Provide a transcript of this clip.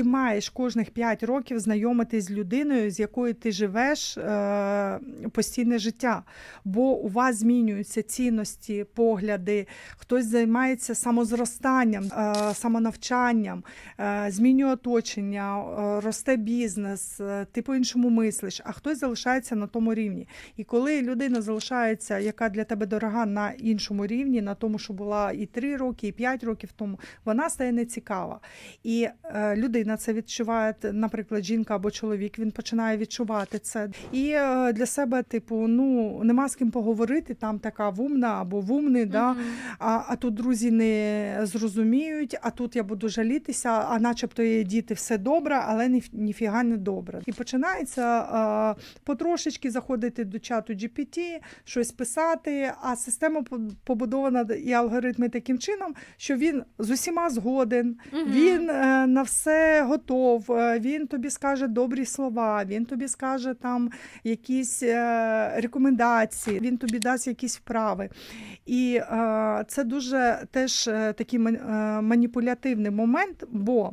Ти маєш кожних 5 років знайомитись з людиною, з якою ти живеш е, постійне життя. Бо у вас змінюються цінності, погляди, хтось займається самозростанням, е, самонавчанням, е, змінює оточення, е, росте бізнес, е, ти по-іншому мислиш, а хтось залишається на тому рівні. І коли людина залишається, яка для тебе дорога на іншому рівні, на тому, що була і 3 роки, і 5 років тому, вона стає нецікава. І е, людина це відчуває, наприклад, жінка або чоловік, він починає відчувати це. І е, для себе, типу, ну нема з ким поговорити, там така вумна або вумний, да? а, а тут друзі не зрозуміють, а тут я буду жалітися, а начебто є діти, все добре, але ніфіга не добре. І починається е, потрошечки заходити до чату GPT, щось писати, а система по- побудована і алгоритми таким чином, що він з усіма згоден, Мгм. він е, на все готов, е, він тобі скаже добрі слова, він тобі скаже там якісь е, рекомендації, він тобі дасть якісь вправи. І е, це дуже теж такий маніпулятивний момент, бо